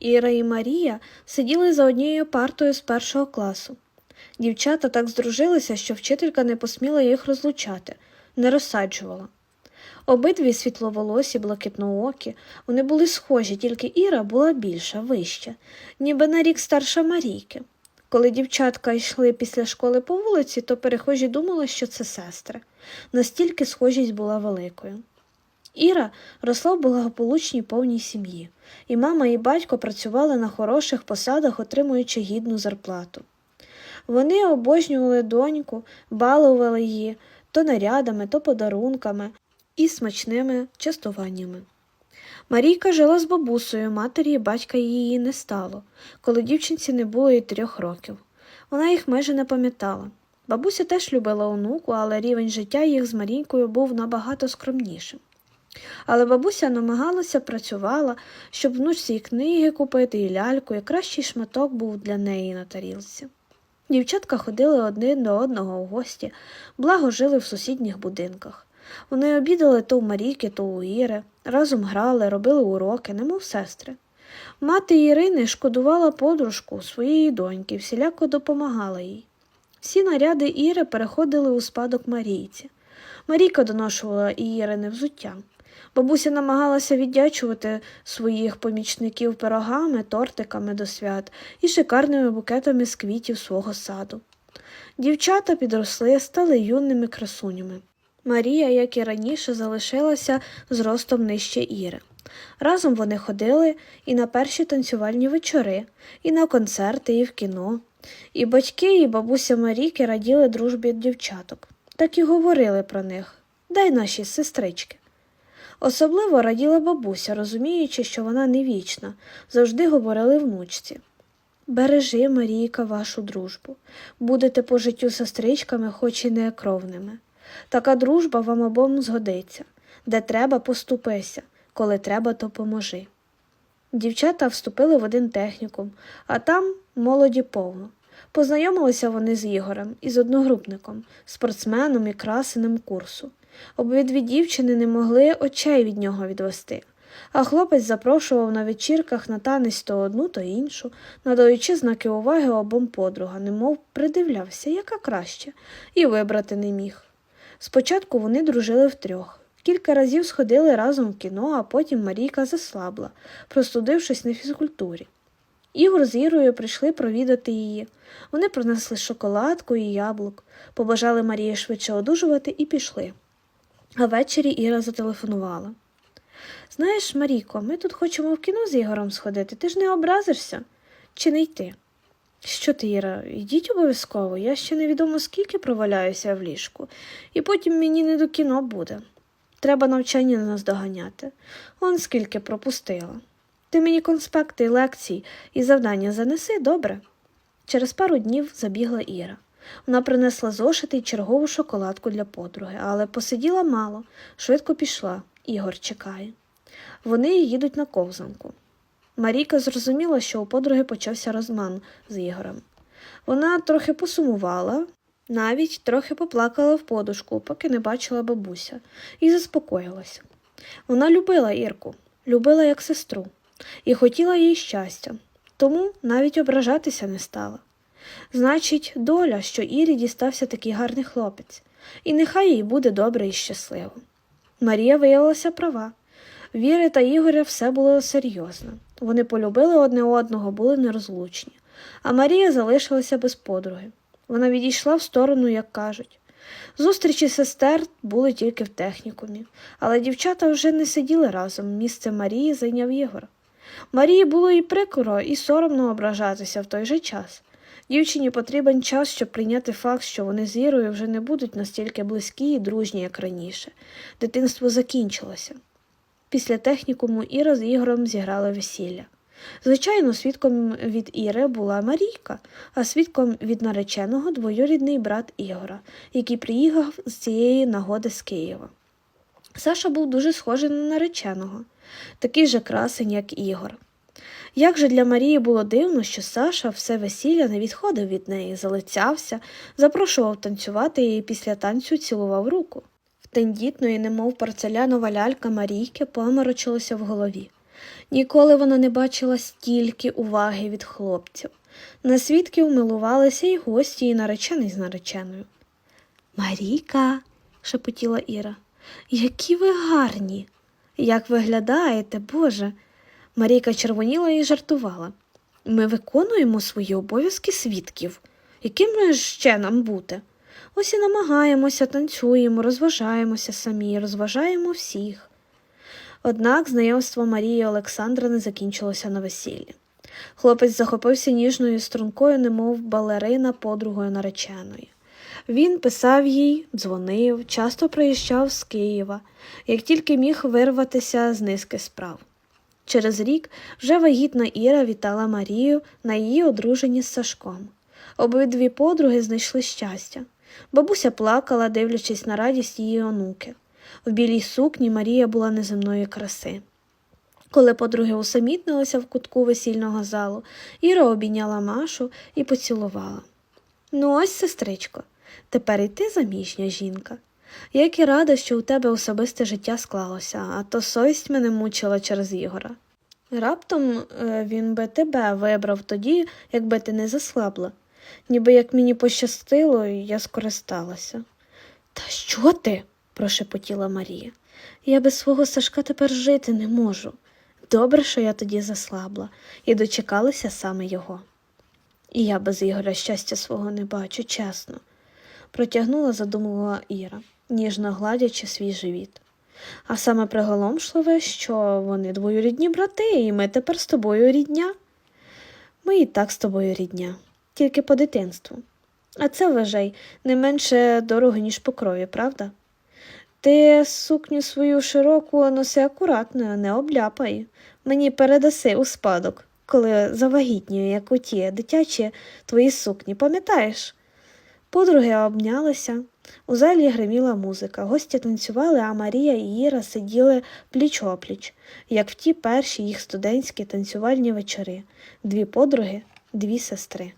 Іра і Марія сиділи за однією партою з першого класу. Дівчата так здружилися, що вчителька не посміла їх розлучати, не розсаджувала. Обидві світловолосі, блакитноокі, вони були схожі, тільки Іра була більша, вища, ніби на рік старша Марійки. Коли дівчатка йшли після школи по вулиці, то перехожі думали, що це сестри. Настільки схожість була великою. Іра росла в благополучній повній сім'ї, і мама і батько працювали на хороших посадах, отримуючи гідну зарплату. Вони обожнювали доньку, балували її то нарядами, то подарунками і смачними частуваннями. Марійка жила з бабусею, матері і батька її не стало, коли дівчинці не було і трьох років. Вона їх майже не пам'ятала. Бабуся теж любила онуку, але рівень життя їх з Марійкою був набагато скромнішим. Але бабуся намагалася, працювала, щоб внучці і книги купити, і ляльку, і кращий шматок був для неї на тарілці. Дівчатка ходили один до одного у гості, благо жили в сусідніх будинках. Вони обідали то у Марійки, то у Іри, разом грали, робили уроки, немов сестри. Мати Ірини шкодувала подружку своєї доньки, всіляко допомагала їй. Всі наряди Іри переходили у спадок Марійці. Марійка доношувала Ірине взуття. Бабуся намагалася віддячувати своїх помічників пирогами, тортиками до свят і шикарними букетами з квітів свого саду. Дівчата підросли, стали юними красунями. Марія, як і раніше, залишилася зростом нижче Іри. Разом вони ходили і на перші танцювальні вечори, і на концерти, і в кіно. І батьки, і бабуся Марійки раділи дружбі дівчаток. Так і говорили про них дай наші сестрички. Особливо раділа бабуся, розуміючи, що вона не вічна, завжди говорили внучці. Бережи, Марійка, вашу дружбу. Будете по життю сестричками, хоч і не кровними. Така дружба вам обом згодиться. Де треба, поступися, коли треба, то поможи. Дівчата вступили в один технікум, а там молоді повно. Познайомилися вони з Ігорем із одногрупником, спортсменом і красеним курсу. Обидві дівчини не могли очей від нього відвести, а хлопець запрошував на вечірках на танець то одну, то іншу, надаючи знаки уваги обом подруга, немов придивлявся, яка краще, і вибрати не міг. Спочатку вони дружили втрьох. Кілька разів сходили разом в кіно, а потім Марійка заслабла, простудившись на фізкультурі. Ігор з Ірою прийшли провідати її. Вони принесли шоколадку і яблук, побажали Марії швидше одужувати і пішли. А ввечері Іра зателефонувала. Знаєш, Марійко, ми тут хочемо в кіно з Ігорем сходити. Ти ж не образишся? Чи не йти? Що ти, Іра, йдіть обов'язково, я ще невідомо скільки проваляюся в ліжку, і потім мені не до кіно буде. Треба навчання нас доганяти. Он скільки пропустила. Ти мені конспекти, лекцій і завдання занеси, добре? Через пару днів забігла Іра. Вона принесла зошити й чергову шоколадку для подруги, але посиділа мало, швидко пішла. Ігор чекає. Вони їдуть на ковзанку. Марійка зрозуміла, що у подруги почався розман з Ігорем. Вона трохи посумувала, навіть трохи поплакала в подушку, поки не бачила бабуся, і заспокоїлася. Вона любила Ірку, любила як сестру, і хотіла їй щастя, тому навіть ображатися не стала. Значить, доля, що Ірі дістався такий гарний хлопець, і нехай їй буде добре і щасливо. Марія виявилася права. Віри та Ігоря все було серйозно. Вони полюбили одне одного, були нерозлучні. А Марія залишилася без подруги. Вона відійшла в сторону, як кажуть. Зустрічі сестер були тільки в технікумі, але дівчата вже не сиділи разом. Місце Марії зайняв Ігор. Марії було і прикро, і соромно ображатися в той же час. Дівчині потрібен час, щоб прийняти факт, що вони з Ірою вже не будуть настільки близькі і дружні, як раніше. Дитинство закінчилося. Після технікуму Іра з Ігорем зіграли весілля. Звичайно, свідком від Іри була Марійка, а свідком від нареченого двоюрідний брат Ігора, який приїхав з цієї нагоди з Києва. Саша був дуже схожий на нареченого, такий же красень, як Ігор. Як же для Марії було дивно, що Саша все весілля не відходив від неї, залицявся, запрошував танцювати і після танцю цілував руку. В тендітної, немов порцелянова лялька Марійки поморочилося в голові. Ніколи вона не бачила стільки уваги від хлопців. На свідків милувалися і гості, і наречений з нареченою. Маріка, шепотіла Іра, які ви гарні. Як виглядаєте, Боже. Марійка червоніла і жартувала. Ми виконуємо свої обов'язки свідків. Яким ще нам бути? Ось і намагаємося, танцюємо, розважаємося самі, розважаємо всіх. Однак знайомство Марії Олександра не закінчилося на весіллі. Хлопець захопився ніжною стрункою, немов балерина подругою нареченої. Він писав їй, дзвонив, часто приїжджав з Києва, як тільки міг вирватися з низки справ. Через рік вже вагітна Іра вітала Марію на її одруженні з Сашком. Обидві подруги знайшли щастя. Бабуся плакала, дивлячись на радість її онуки. В білій сукні Марія була неземної краси. Коли подруги усамітнилися в кутку весільного залу, Іра обійняла Машу і поцілувала. Ну, ось, сестричко, тепер і ти заміжня жінка. Як і рада, що у тебе особисте життя склалося, а то совість мене мучила через Ігора. Раптом е, він би тебе вибрав тоді, якби ти не заслабла. Ніби як мені пощастило, я скористалася. Та що ти? прошепотіла Марія. Я без свого Сашка тепер жити не можу. Добре, що я тоді заслабла і дочекалася саме його. І я без Ігоря щастя свого не бачу, чесно, протягнула задумувала Іра, ніжно гладячи свій живіт. А саме приголомшливе, що вони двоюрідні брати, і ми тепер з тобою рідня. Ми і так з тобою рідня, тільки по дитинству. А це, вважай, не менше дорого, ніж по крові, правда? Ти сукню свою широку носи акуратно, не обляпай. Мені передаси у спадок, коли завагітнюю, як у ті дитячі твої сукні, пам'ятаєш? Подруги обнялися. У залі гриміла музика, гості танцювали, а Марія і Іра сиділи пліч-опліч, як в ті перші їх студентські танцювальні вечори. Дві подруги, дві сестри.